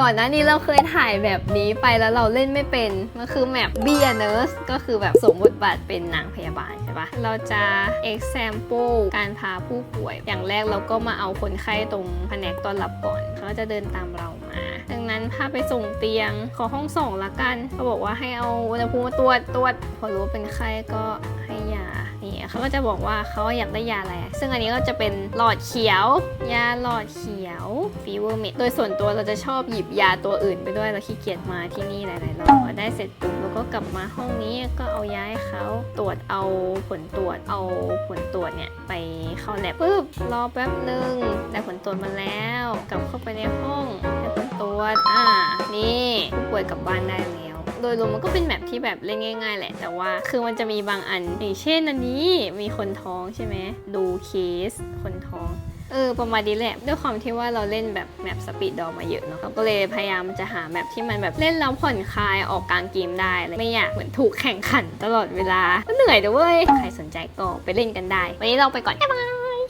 ก่อนหน้านี้เราเคยถ่ายแบบนี้ไปแล้วเราเล่นไม่เป็น มันคือแมปเบียเน r ร์สก็คือแบบสมบทบาทเป็นนางพยาบาลใช่ปะเราจะ example การพาผู้ป่วย อย่างแรกเราก็มาเอาคนไข้ตรงแผนกต้อนรับก่อน เขาจะเดินตามเรามา ดังนั้นพาไปส่งเตียงขอห้องส่งละกันเขาบอกว่าให้เอาอุณหภูมิมาตรวจตรวจพอรู้ว่าเป็นไข้ก็ เขาก็จะบอกว่าเขาอยากได้ยาอะไร ซึ่งอันนี้ก็จะเป็นหลอดเขียว ยาหลอดเขียวฟีเวอร์เมดโดยส่วนตัวเราจะชอบหยิบยาตัวอื่นไปด้วยเราขี้เกียจมาที่นี่หลายๆรอบพอได้เสร็จปุ๊บเราก็กลับมาห้องนี้ก็เอายาให้เขาตรวจเอาผลตรวจเอาผลตรวจเนี่ยไปเข้าแลบปุ๊บรอแป๊บหนึ่งได้ผลตรวจมาแล้วกลับเข้าไปในห้องได้ผลตรวจอ่านี่ผู้ป่วยกลับบ้านได้แล้ว โดยรวมมันก็เป็นแมปที่แบบเล่นง่าย ๆ แหละ แต่ว่าคือมันจะมีบางอันอย่างเช่นอันนี้มีคนท้องใช่ไหมดูเคสคนท้องเออประมาณนี้แหละด้วยความที่ว่าเราเล่นแบบแมปสปีดดอมาเยอะเนาะเราก็เลยพยายามจะหาแมปที่มันแบบเล่นแล้วผ่อนคลายออกกลางเกมได้เลยไม่อยากเหมือนถูกแข่งขันตลอดเวลาก็เหนื่อยด้วยใครสนใจก็ไปเล่นกันได้ วันนี้เราไปก่อนบ๊ายบาย